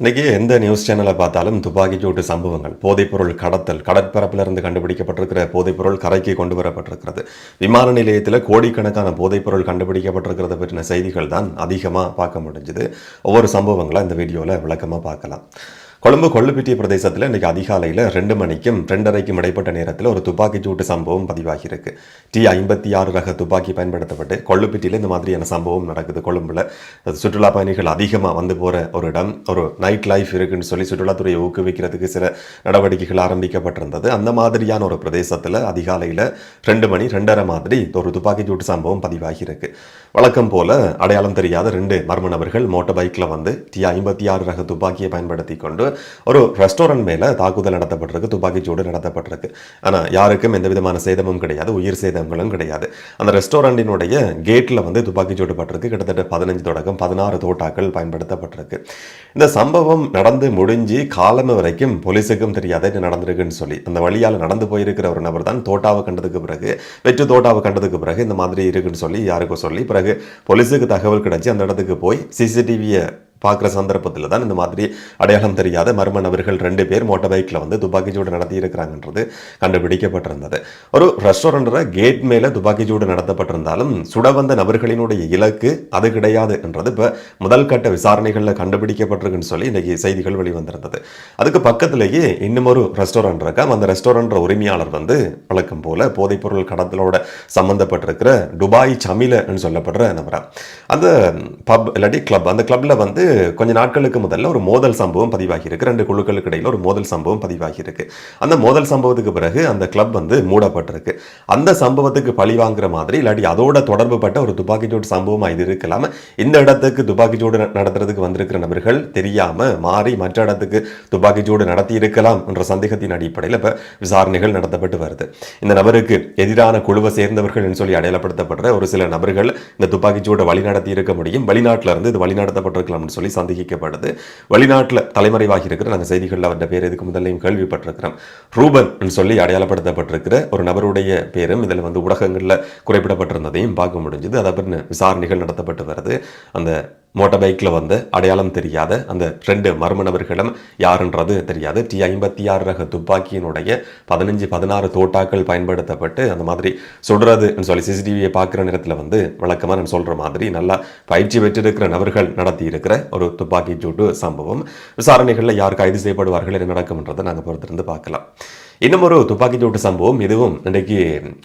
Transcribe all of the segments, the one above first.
இன்னைக்கு எந்த நியூஸ் சேனலை பார்த்தாலும் துப்பாக்கி சூட்டு சம்பவங்கள் போதைப்பொருள் கடத்தல் கடற்பரப்பிலிருந்து கண்டுபிடிக்கப்பட்டிருக்கிற போதைப்பொருள் கரைக்கு கொண்டு வரப்பட்டிருக்கிறது. விமான நிலையத்தில் கோடிக்கணக்கான போதைப்பொருள் கண்டுபிடிக்கப்பட்டிருக்கிறத பற்றின செய்திகள் தான் அதிகமாக பார்க்க முடிஞ்சுது. ஒவ்வொரு சம்பவங்களை இந்த வீடியோவில் விளக்கமாக பார்க்கலாம். கொழும்பு கொள்ளுப்பிட்டிய பிரதேசத்தில் இன்றைக்கி அதிகாலையில் ரெண்டு மணிக்கும் ரெண்டரைக்கும் இடைப்பட்ட நேரத்தில் ஒரு துப்பாக்கிச்சூட்டு சம்பவம் பதிவாகியிருக்கு. டி ஐம்பத்தி ஆறு ரக துப்பாக்கி பயன்படுத்தப்பட்டு கொள்ளுப்பிட்டியில் இந்த மாதிரியான சம்பவம் நடக்குது. கொழும்புல சுற்றுலா பயணிகள் அதிகமாக வந்து போகிற ஒரு இடம் ஒரு நைட் லைஃப் இருக்குன்னு சொல்லி சுற்றுலாத்துறையை ஊக்குவிக்கிறதுக்கு சில நடவடிக்கைகள் ஆரம்பிக்கப்பட்டிருந்தது. அந்த மாதிரியான ஒரு பிரதேசத்தில் அதிகாலையில் ரெண்டு மணி ரெண்டரை மாதிரி ஒரு துப்பாக்கிச்சூட்டு சம்பவம் பதிவாகியிருக்கு. வழக்கம் போல அடையாளம் தெரியாத ரெண்டு மர்ம நபர்கள் மோட்டார் பைக்கில் வந்து டி ஐம்பத்தி ஆறு ரக துப்பாக்கியை பயன்படுத்தி கொண்டு ஒரு ரெஸ்டாரண்ட் மேலே தாக்குதல் நடத்தப்பட்டிருக்கு துப்பாக்கிச்சூடு நடத்தப்பட்டிருக்கு. ஆனால் யாருக்கும் எந்த விதமான சேதமும் கிடையாது உயிர் சேதங்களும் கிடையாது. அந்த ரெஸ்டாரண்டினுடைய கேட்டில் வந்து துப்பாக்கிச்சூடு பட்டிருக்கு. கிட்டத்தட்ட பதினஞ்சு தொடக்கம் பதினாறு தோட்டாக்கள் பயன்படுத்தப்பட்டிருக்கு. இந்த சம்பவம் நடந்து முடிஞ்சு காலம் வரைக்கும் போலீஸுக்கும் தெரியாது என்ன நடந்திருக்குன்னு சொல்லி அந்த வழியால் நடந்து போயிருக்கிற ஒரு நபர் தான் தோட்டாவை கண்டதுக்கு பிறகு வெற்று தோட்டாவை கண்டதுக்கு பிறகு இந்த மாதிரி இருக்குன்னு சொல்லி யாருக்கும் சொல்லி பிறகு போலீஸுக்கு தகவல் கிடைச்சி அந்த இடத்துக்கு போய் சிசிடிவியை பார்க்குற சந்தர்ப்பத்தில் தான் இந்த மாதிரி அடையாளம் தெரியாத மர்ம நபர்கள் ரெண்டு பேர் மோட்டார் பைக்கில் வந்து துப்பாக்கிச்சூடு நடத்தி இருக்கிறாங்கன்றது கண்டுபிடிக்கப்பட்டிருந்தது. ஒரு ரெஸ்டாரண்ட்டில் கேட் மேலே துப்பாக்கி சூடு நடத்தப்பட்டிருந்தாலும் சுட வந்த நபர்களினுடைய இலக்கு அது கிடையாது என்றது இப்போ முதல் கட்ட விசாரணைகளில் கண்டுபிடிக்கப்பட்டிருக்குன்னு சொல்லி இன்றைக்கி செய்திகள் வெளிவந்திருந்தது. அதுக்கு பக்கத்திலேயே இன்னும் ஒரு ரெஸ்டாரண்ட் இருக்கா? அந்த ரெஸ்டாரண்ட் உரிமையாளர் வந்து வழக்கம் போல போதைப்பொருள் கடத்தலோட சம்மந்தப்பட்டிருக்கிற துபாய் சமிலன்னு சொல்லப்படுற நபரா. அந்த பப் இல்லாட்டி கிளப் அந்த கிளப்பில் வந்து கொஞ்ச நாட்களுக்கு முதல்ல ஒரு மோதல் சம்பவம் பதிவாகியிருக்கு. ரெண்டு குழுக்களுக்கு இடையில ஒரு மோதல் சம்பவம் பதிவாகியிருக்கு. அந்த மோதல் சம்பவத்துக்கு பிறகு அந்த கிளப் வந்து மூடப்பட்டிருக்கு. அந்த சம்பவத்துக்கு பழி வாங்குற மாதிரி இல்லாட்டி அதோட தொடர்பு பட்ட ஒரு துப்பாக்கிச்சூடு சம்பவமாக இது இருக்கலாம். இந்த இடத்துக்கு துப்பாக்கிச்சூடு நடத்துறதுக்கு வந்திருக்கிற நபர்கள் தெரியாம மாறி மற்ற இடத்துக்கு துப்பாக்கிச்சூடு நடத்தி இருக்கலாம் என்ற சந்தேகத்தின் அடிப்படையில் இப்போ விசாரணைகள் நடத்தப்பட்டு வருது. இந்த நபருக்கு எதிரான குழுவை சேர்ந்தவர்கள் சொல்லி அடையாளப்படுத்தப்படுற ஒரு சில நபர்கள் இந்த துப்பாக்கிச்சூடை வழிநடத்தி இருக்க முடியும். வெளிநாட்டில் இருந்து இது வழிநடத்தப்பட்டிருக்கலாம்னு சொல்லி சந்தேகிக்கப்படுது. வெளிநாட்டில் தலைமறைவாகி இருக்கிற நாங்கள் செய்திகளில் அவருடைய பேர் இதுக்கு முதல்லையும் கேள்விப்பட்டிருக்கிறோம். ரூபன் சொல்லி அடையாளப்படுத்தப்பட்டிருக்கிற ஒரு நபருடைய பேரும் இதில் வந்து ஊடகங்களில் குறிப்பிடப்பட்டிருந்ததையும் பார்க்க முடிஞ்சது. அதை பற்றின விசாரணைகள் நடத்தப்பட்டு வருது. அந்த மோட்டார் பைக்கில் வந்து அடையாளம் தெரியாத அந்த ரெண்டு மர்ம நபர்களும் யாருன்றது தெரியாது. டி ஐம்பத்தி ஆறு ரக துப்பாக்கியினுடைய பதினஞ்சு பதினாறு தோட்டாக்கள் பயன்படுத்தப்பட்டு அந்த மாதிரி சுடுறதுன்னு சொல்லி சிசிடிவியை பார்க்குற நேரத்தில் வந்து வழக்கமாக நான் சொல்கிற மாதிரி நல்லா பயிற்சி பெற்றிருக்கிற நபர்கள் நடத்தி இருக்கிற ஒரு துப்பாக்கி சூட்டு சம்பவம். விசாரணைகளில் யார் கைது செய்யப்படுவார்கள் என்ன நடக்கும்ன்றதை நாங்கள் பொறுத்திருந்து பார்க்கலாம். இன்னும் ஒரு துப்பாக்கி சூட்டு சம்பவம் இதுவும் இன்றைக்கு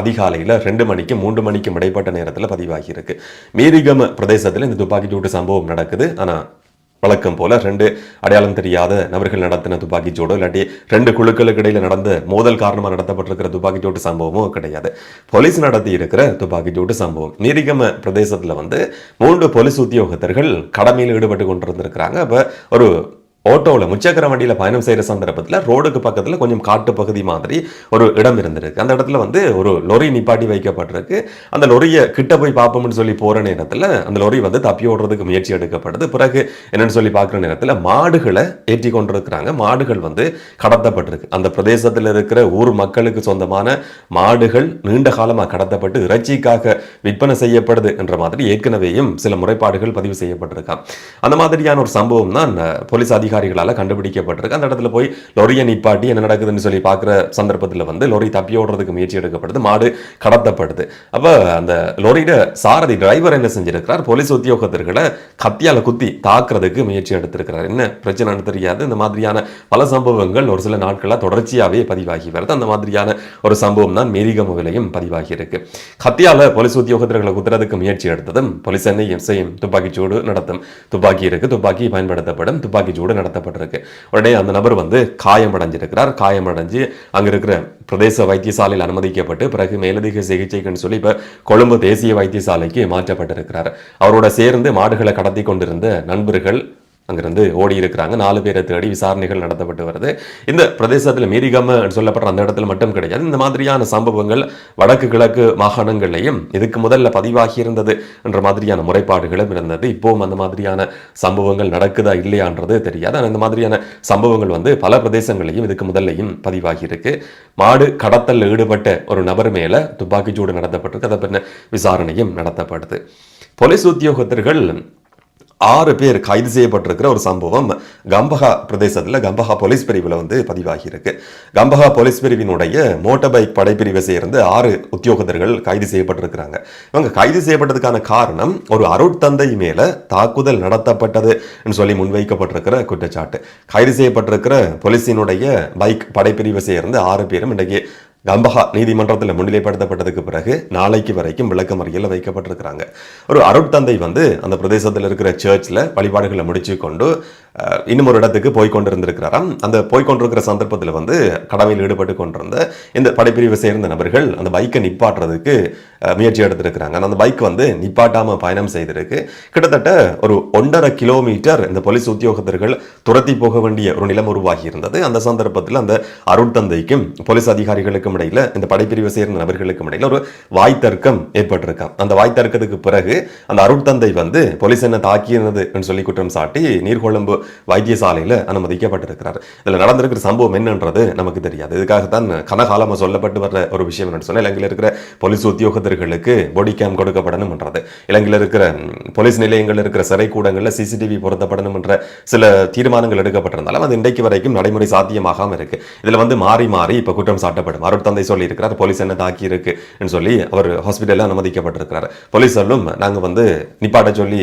அதிகாலையில் ரெண்டு மணிக்கு மூன்று மணிக்கும் இடைப்பட்ட நேரத்தில் பதிவாகியிருக்கு. மீரிகம பிரதேசத்தில் இந்த துப்பாக்கி சூட்டு சம்பவம் நடக்குது. ஆனால் வழக்கம் போல ரெண்டு அடையாளம் தெரியாத நபர்கள் நடத்தின துப்பாக்கிச்சூடோ இல்லாட்டி ரெண்டு குழுக்களுக்கு இடையில் நடந்த மோதல் காரணமாக நடத்தப்பட்டிருக்கிற துப்பாக்கிச்சூட்டு சம்பவமும் கிடையாது. போலீஸ் நடத்தி இருக்கிற துப்பாக்கிச்சூட்டு சம்பவம். நீரிகம பிரதேசத்தில் வந்து மூன்று போலீஸ் உத்தியோகத்தர்கள் கடமையில் ஈடுபட்டு கொண்டிருந்திருக்கிறாங்க. அப்போ ஒரு ஓட்டோவில் முச்சக்கர வண்டியில் பயணம் செய்கிற சந்தர்ப்பத்தில் ரோடுக்கு பக்கத்தில் கொஞ்சம் காட்டு பகுதி மாதிரி ஒரு இடம் இருந்திருக்கு. அந்த இடத்துல வந்து ஒரு லொரி நிப்பாட்டி வைக்கப்பட்டிருக்கு. அந்த லொரியை கிட்ட போய் பார்ப்போம்னு சொல்லி போகிற நேரத்தில் அந்த லொரி வந்து தப்பி ஓடுறதுக்கு முயற்சி எடுக்கப்படுது. பிறகு என்னென்னு சொல்லி பார்க்குற நேரத்தில் மாடுகளை ஏற்றி கொண்டிருக்கிறாங்க. மாடுகள் வந்து கடத்தப்பட்டிருக்கு. அந்த பிரதேசத்தில் இருக்கிற ஊர் மக்களுக்கு சொந்தமான மாடுகள் நீண்ட காலமாக கடத்தப்பட்டு இறைச்சிக்காக விற்பனை செய்யப்படுது என்ற மாதிரி ஏற்கனவேயும் சில முறைப்பாடுகள் பதிவு செய்யப்பட்டிருக்கான் அந்த மாதிரியான ஒரு சம்பவம் தான் போலீஸ் அதிகாரி அதிகாரிகளால் கண்டுபிடிக்கப்பட்டிருக்கு. அந்த இடத்துல போய் லொரியை நிப்பாட்டி என்ன நடக்குதுன்னு சொல்லி பார்க்குற சந்தர்ப்பத்தில் வந்து லொரி தப்பி ஓடுறதுக்கு முயற்சி எடுக்கப்படுது. மாடு கடத்தப்படுது. அப்போ அந்த லொரியோட சாரதி டிரைவர் என்ன செஞ்சிருக்கிறார்? போலீஸ் உத்தியோகத்தர்களை கத்தியால குத்தி தாக்குறதுக்கு முயற்சி எடுத்திருக்கிறார். என்ன பிரச்சனைன்னு தெரியாது. இந்த மாதிரியான பல சம்பவங்கள் ஒரு சில நாட்களாக தொடர்ச்சியாகவே பதிவாகி வருது. அந்த மாதிரியான ஒரு சம்பவம் தான் மேரிகமுவிலையும் பதிவாகி இருக்கு. கத்தியால போலீஸ் உத்தியோகத்தர்களை குத்துறதுக்கு முயற்சி எடுத்ததும் போலீஸ் என்ன செய்யும் துப்பாக்கிச்சூடு நடத்தும். துப்பாக்கி இருக்கு. துப்பாக்கி பயன்படுத்தப்படும். துப்பாக்கி சூடு நடத்தப்பட்டிருக்கு. உடனே அந்த நபர் வந்து காயமடைஞ்சிருக்கிறார். காயமடைஞ்சு அங்க இருக்கிற பிரதேச வைத்தியசாலையில் அனுமதிக்கப்பட்டு பிறகு மேலதிக சிகிச்சைக்குன்னு சொல்லி இப்ப கொழும்பு தேசிய வைத்தியசாலைக்கு மாற்றப்பட்டிருக்கிறார். அவரோட சேர்ந்து மாடுகளை கடத்தி கொண்டிருந்த நண்பர்கள் அங்கிருந்து ஓடி இருக்கிறாங்க. நாலு பேரை தேடி விசாரணைகள் நடத்தப்பட்டு வருது. இந்த பிரதேசத்தில் மீரிகம சொல்லப்படுற அந்த இடத்துல மட்டும் கிடையாது. இந்த மாதிரியான சம்பவங்கள் வடக்கு கிழக்கு மாகாணங்கள்லையும் இதுக்கு முதல்ல பதிவாகி இருந்தது என்ற மாதிரியான முறைப்பாடுகளும் இருந்தது. இப்போவும் அந்த மாதிரியான சம்பவங்கள் நடக்குதா இல்லையான்றது தெரியாது. ஆனால் இந்த மாதிரியான சம்பவங்கள் வந்து பல பிரதேசங்களையும் இதுக்கு முதல்லையும் பதிவாகி இருக்கு. மாடு கடத்தல் ஈடுபட்ட ஒரு நபர் மேலே துப்பாக்கிச்சூடு நடத்தப்பட்டிருக்கு. அதை பின்ன விசாரணையும் நடத்தப்படுது. போலீஸ் உத்தியோகத்தர்கள் ஆறு பேர் கைது செய்யப்பட்டிருக்கிற ஒரு சம்பவம் கம்பஹா பிரதேசத்தில் கம்பஹா போலீஸ் பிரிவில் வந்து பதிவாகியிருக்கு. கம்பஹா போலீஸ் பிரிவினுடைய மோட்டார் பைக் படைப்பிரிவை சேர்ந்து ஆறு உத்தியோகத்தர்கள் கைது செய்யப்பட்டிருக்கிறாங்க. இவங்க கைது செய்யப்பட்டதுக்கான காரணம் ஒரு அருட்தந்தை மேலே தாக்குதல் நடத்தப்பட்டது சொல்லி முன்வைக்கப்பட்டிருக்கிற குற்றச்சாட்டு. கைது செய்யப்பட்டிருக்கிற போலீஸினுடைய பைக் படைப்பிரிவை சேர்ந்து ஆறு பேரும் இன்றைக்கு கம்பஹா நீதிமன்றத்தில் முன்னிலைப்படுத்தப்பட்டதுக்கு பிறகு நாளைக்கு வரைக்கும் விளக்கமறியலில் வைக்கப்பட்டிருக்கிறாங்க. ஒரு அருட்தந்தை வந்து அந்த பிரதேசத்தில் இருக்கிற சர்ச்சில் வழிபாடுகளை முடிச்சு கொண்டு இன்னும் ஒரு இடத்துக்கு போய் கொண்டிருந்திருக்கிறாராம். அந்த போய் கொண்டிருக்கிற சந்தர்ப்பத்தில் வந்து கடமையில் ஈடுபட்டு கொண்டிருந்த இந்த படைப்பிரிவை சேர்ந்த நபர்கள் அந்த பைக்கை நிப்பாட்டுறதுக்கு முயற்சி எடுத்திருக்கிறாங்க. அந்த பைக் வந்து நிப்பாட்டாமல் பயணம் செய்திருக்கு. கிட்டத்தட்ட ஒரு ஒன்றரை கிலோமீட்டர் இந்த போலீஸ் உத்தியோகத்தர்கள் துரத்தி போக வேண்டிய ஒரு நிலம் உருவாகி இருந்தது. அந்த சந்தர்ப்பத்தில் அந்த அருட்தந்தைக்கும் போலீஸ் அதிகாரிகளுக்கும் இடையில இந்த படைப்பிரிவை சேர்ந்த நபர்களுக்கும் இடையில ஒரு வாய் தர்க்கம் ஏற்பட்டிருக்கான் அந்த வாய் தர்க்கத்துக்கு பிறகு அந்த அருட்தந்தை வந்து போலீஸ் என்ன தாக்கியிருந்தது? சொல்லி குற்றம் சாட்டி நீர்கொழும்பு வைத்தியசாலையில் அனுமதிக்கப்பட்டிருக்கிறார். இதுல நடந்திருக்கிற சம்பவம் என்னன்றது நமக்கு தெரியாது. இதுக்காகத்தான் கனகாலமாக சொல்லப்பட்டு வர்ற ஒரு விஷயம் என்று சொன்னால் இலங்கையில் இருக்கிற போலீஸ் உத்தியோகத்தர்களுக்கு பாடி கேம் கொடுக்கப்படணும்ன்றது. இலங்கையில் இருக்கிற போலீஸ் நிலையங்கள் இருக்கிற சிறை கூடங்களில் சிசிடிவி பொருத்தப்படணும் என்ற சில தீர்மானங்கள் எடுக்கப்பட்டிருந்தாலும் அது இன்றைக்கு வரைக்கும் நடைமுறை சாத்தியமாகாம இருக்கு. இதுல வந்து மாறி மாறி இப்போ குற்றம் சாட்டப்படும். அருட்தந்தை சொல்லி இருக்கிறார் போலீஸ் என்ன தாக்கி இருக்குன்னு சொல்லி அவர் ஹாஸ்பிட்டலில் அனுமதிக்கப்பட்டிருக்கிறார். போலீஸ் சொல்லும் நாங்க வந்து நிப்பாட்ட சொல்லி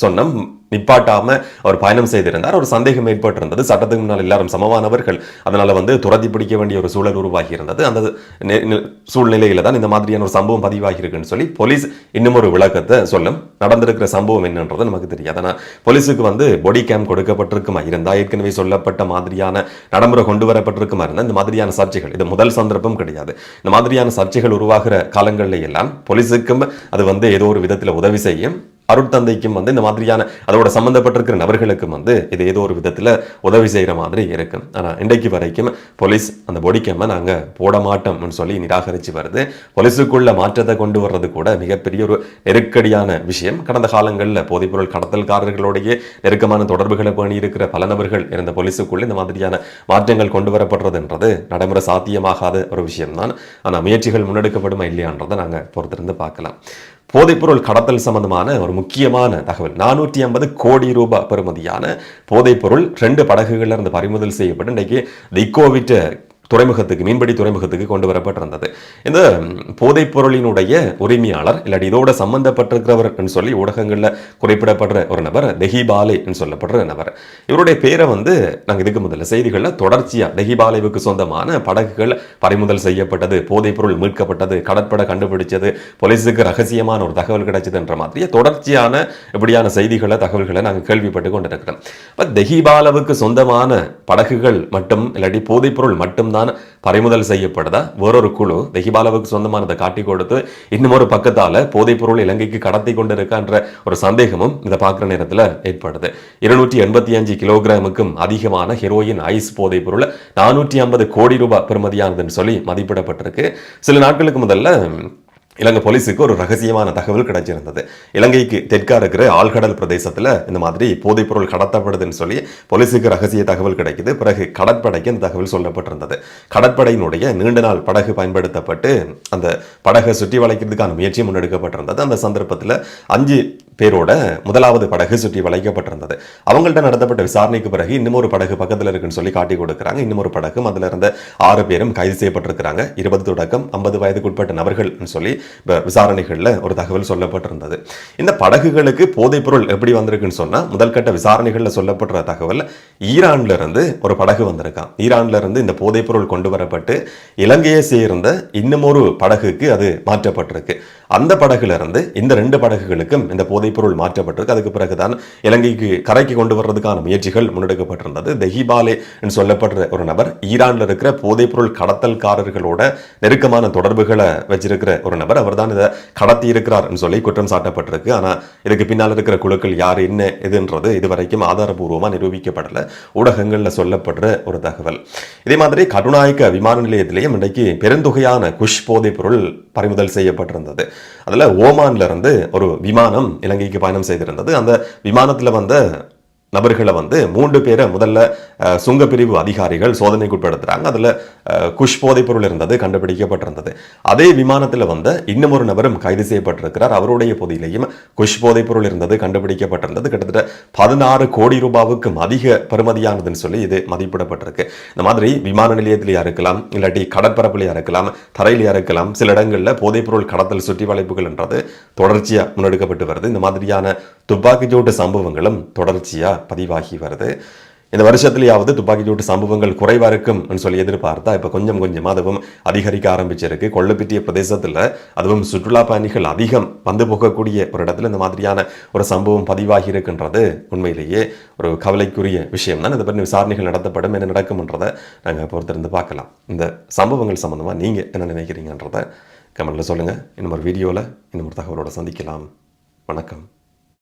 சொன்னோம் நிப்பாட்டாம அவர் பயணம் செய்திருந்தார். ஒரு சந்தேகம் ஏற்பட்டிருந்தது. சட்டத்துக்கு முன்னால் எல்லாரும் சமமானவர்கள். அதனால வந்து துரத்தி பிடிக்க வேண்டிய ஒரு சூழல் உருவாகி இருந்தது அந்த நெ- சூழ்நிலையில தான் இந்த மாதிரியான ஒரு சம்பவம் பதிவாகி இருக்குன்னு சொல்லி போலீஸ் இன்னும் ஒரு விளக்கத்தை சொல்லும். நடந்திருக்கிற சம்பவம் என்னன்றது நமக்கு தெரியாது. ஆனால் போலீஸுக்கு வந்து பொடி கேம் கொடுக்கப்பட்டிருக்குமா? இருந்தா ஏற்கனவே சொல்லப்பட்ட மாதிரியான நடைமுறை கொண்டு வரப்பட்டிருக்குமா? இருந்தால் இந்த மாதிரியான சர்ச்சைகள். இது முதல் சந்தர்ப்பம் கிடையாது. இந்த மாதிரியான சர்ச்சைகள் உருவாகிற காலங்களில் எல்லாம் போலீஸுக்கும் அது வந்து ஏதோ ஒரு விதத்தில் உதவி செய்யும். அருட்தந்தைக்கும் வந்து இந்த மாதிரியான அதோட சம்மந்தப்பட்டிருக்கிற நபர்களுக்கும் வந்து இது ஏதோ ஒரு விதத்தில் உதவி செய்கிற மாதிரி இருக்கும் ஆனால் இன்றைக்கு வரைக்கும் போலீஸ் அந்த பொடி கேமை நாங்கள் போட மாட்டோம்னு சொல்லி நிராகரித்து வருது. போலீஸுக்குள்ள மாற்றத்தை கொண்டு வர்றது கூட மிகப்பெரிய ஒரு நெருக்கடியான விஷயம். கடந்த காலங்களில் போதைப்பொருள் கடத்தல்காரர்களுடைய நெருக்கமான தொடர்புகளை பேணி இருக்கிற பல நபர்கள் இருந்த போலீஸுக்குள்ள இந்த மாதிரியான மாற்றங்கள் கொண்டு வரப்படுறதுன்றது நடைமுறை சாத்தியமாகாத ஒரு விஷயம்தான். ஆனால் முயற்சிகள் முன்னெடுக்கப்படுமா இல்லையான்றதை நாங்க பொறுத்திருந்து பார்க்கலாம். போதைப்பொருள் கடத்தல் சம்பந்தமான ஒரு முக்கியமான தகவல். நானூற்றி ஐம்பது கோடி ரூபாய் பெறுமதியான போதைப்பொருள் ரெண்டு படகுகளில் இருந்து பறிமுதல் செய்யப்பட்டு இன்றைக்கு திக்கோவிட்ட துறைமுகத்துக்கு மீன்பிடி துறைமுகத்துக்கு கொண்டு வரப்பட்டிருந்தது. இந்த போதைப் பொருளினுடைய உரிமையாளர் இல்லாட்டி இதோட சம்பந்தப்பட்டிருக்கிறவர் சொல்லி ஊடகங்களில் குறிப்பிடப்படுற ஒரு நபர் தெஹிபாலே என்று சொல்லப்படுற நபர். இவருடைய பேரை வந்து நாங்கள் இதுக்கு முதல்ல செய்திகளில் தொடர்ச்சியாக தெஹிபாலேவுக்கு சொந்தமான படகுகள் பறிமுதல் செய்யப்பட்டது போதைப் பொருள் மீட்கப்பட்டது கடற்படை கண்டுபிடிச்சது போலீஸுக்கு ரகசியமான ஒரு தகவல் கிடைச்சதுன்ற மாதிரியே தொடர்ச்சியான இப்படியான செய்திகளை தகவல்களை நாங்கள் கேள்விப்பட்டு கொண்டிருக்கிறோம். இப்போ தெஹிபாலவுக்கு சொந்தமான படகுகள் மட்டும் இல்லாட்டி போதைப் பொருள் தான் பறிமுதல் செய்யப்படுதா? வேறொரு குழு தெஹிபாலாவுக்கு சொந்தமானதை காட்டி கொடுத்து இன்னும் ஒரு பக்கத்தால போதைப் பொருள் இலங்கைக்கு கடத்தி கொண்டிருக்கான்ற ஒரு சந்தேகமும் இதை பார்க்குற நேரத்தில் ஏற்படுது. இருநூற்றி எண்பத்தி அஞ்சு கிலோகிராமுக்கும் அதிகமான ஹெரோயின் ஐஸ் போதைப் பொருள் நானூற்றி ஐம்பது கோடி ரூபாய் பெறுமதியானதுன்னு சொல்லி மதிப்பிடப்பட்டிருக்கு. சில நாட்களுக்கு முதல்ல இலங்கை போலீஸுக்கு ஒரு ரகசியமான தகவல் கிடைச்சிருந்தது. இலங்கைக்கு தெற்கா இருக்கிற ஆழ்கடல் பிரதேசத்தில் இந்த மாதிரி போதைப்பொருள் கடத்தப்படுதுன்னு சொல்லி போலீஸுக்கு ரகசிய தகவல் கிடைக்குது. பிறகு கடற்படைக்கு அந்த தகவல் சொல்லப்பட்டிருந்தது. கடற்படையினுடைய நீண்ட நாள் படகு பயன்படுத்தப்பட்டு அந்த படகை சுற்றி வளைக்கிறதுக்கான முயற்சி முன்னெடுக்கப்பட்டிருந்தது. அந்த சந்தர்ப்பத்தில் அஞ்சு பேரோட முதலாவது படகு சுற்றி வளைக்கப்பட்டிருந்தது. அவங்கள்ட்ட நடத்தப்பட்ட விசாரணைக்கு பிறகு இன்னும் ஒரு படகு பக்கத்தில் இருக்குன்னு சொல்லி காட்டி கொடுக்குறாங்க. இன்னும் ஒரு படகும் அதில் இருந்த ஆறு பேரும் கைது செய்யப்பட்டிருக்கிறாங்க. இருபது தொடக்கம் ஐம்பது வயதுக்குட்பட்ட நபர்கள்னு சொல்லி விசாரணைகளில் ஒரு தகவல் சொல்லப்பட்டிருந்தது. இந்த படகுகளுக்கு போதைப்பொருள் எப்படி வந்திருக்குன்னு சொன்னால் முதல்கட்ட விசாரணைகளில் சொல்லப்படுற தகவல் ஈரான்ல இருந்து ஒரு படகு வந்திருக்கான். ஈரான்ல இருந்து இந்த போதைப்பொருள் கொண்டு வரப்பட்டு இலங்கையை சேர்ந்த இன்னும் ஒரு படகுக்கு அது மாற்றப்பட்டிருக்கு. அந்த படகுலேருந்து இந்த ரெண்டு படகுகளுக்கும் இந்த போதைப்பொருள் மாற்றப்பட்டிருக்கு. அதுக்கு பிறகுதான் இலங்கைக்கு கரைக்கு கொண்டு வர்றதுக்கான முயற்சிகள் முன்னெடுக்கப்பட்டிருந்தது. தெஹிபாலே என்று சொல்லப்படுற ஒரு நபர் ஈரானில் இருக்கிற போதைப்பொருள் கடத்தல்காரர்களோட நெருக்கமான தொடர்புகளை வச்சிருக்கிற ஒரு நபர். அவர் தான் இதை கடத்தி இருக்கிறார்னு சொல்லி குற்றம் சாட்டப்பட்டிருக்கு. ஆனால் இதுக்கு பின்னால் இருக்கிற குழுக்கள் யார் என்ன எதுன்றது இதுவரைக்கும் ஆதாரபூர்வமாக நிரூபிக்கப்படல. ஊடகங்களில் சொல்லப்படுற ஒரு தகவல். இதே மாதிரி கருணாயக்க விமான நிலையத்திலேயும் இன்றைக்கு பெருந்தொகையான குஷ் போதைப்பொருள் பறிமுதல் செய்யப்பட்டிருந்தது. அதுல ஓமான்லேருந்து ஒரு விமானம் இலங்கைக்கு பயணம் செய்திருந்தது. அந்த விமானத்தில் வந்த நபர்களை வந்து மூன்று பேரை முதல்ல சுங்கப்பிரிவு அதிகாரிகள் சோதனைக்கு உட்படுத்துகிறாங்க அதில் குஷ் போதைப் பொருள் இருந்தது கண்டுபிடிக்கப்பட்டிருந்தது. அதே விமானத்தில் வந்த இன்னும் ஒரு நபரும் கைது செய்யப்பட்டிருக்கிறார். அவருடைய பொதியிலையும் குஷ் போதைப் பொருள் இருந்தது கண்டுபிடிக்கப்பட்டிருந்தது. கிட்டத்தட்ட பதினாறு கோடி ரூபாவுக்கும் அதிக பெறுமதியானதுன்னு சொல்லி இது மதிப்பிடப்பட்டிருக்கு. இந்த மாதிரி விமான நிலையத்திலேயே இருக்கலாம் இல்லாட்டி கடற்பரப்புலையா இருக்கலாம் தரையிலையா இருக்கலாம் சில இடங்களில் போதைப்பொருள் கடத்தல் சுற்றி வளைப்புகள் என்றது தொடர்ச்சியாக முன்னெடுக்கப்பட்டு வருது. இந்த மாதிரியான துப்பாக்கிச்சூட்டு சம்பவங்களும் தொடர்ச்சியாக பதிவாகி வருது. இந்த வருஷத்துலயாவது துப்பாக்கிச்சூட்டு சம்பவங்கள் குறைவா இருக்கும் சொல்லி எதிர்பார்த்தா இப்போ கொஞ்சம் கொஞ்சமாக அதுவும் அதிகரிக்க ஆரம்பிச்சிருக்கு. கொள்ளுப்பிட்டிய பிரதேசத்தில் அதுவும் சுற்றுலா பயணிகள் அதிகம் வந்து போகக்கூடிய ஒரு இடத்துல இந்த மாதிரியான ஒரு சம்பவம் பதிவாகி இருக்கின்றது. உண்மையிலேயே ஒரு கவலைக்குரிய விஷயம் தான். இதை பற்றி விசாரணைகள் நடத்தப்படும் என்ன நடக்கும்ன்றதை நாங்கள் பொறுத்திருந்து பார்க்கலாம். இந்த சம்பவங்கள் சம்பந்தமா நீங்கள் என்ன நினைக்கிறீங்கன்றதை கமெண்ட்டில் சொல்லுங்கள் இன்னும் ஒரு வீடியோவில் இன்னும் ஒரு தகவலோட சந்திக்கலாம். வணக்கம்.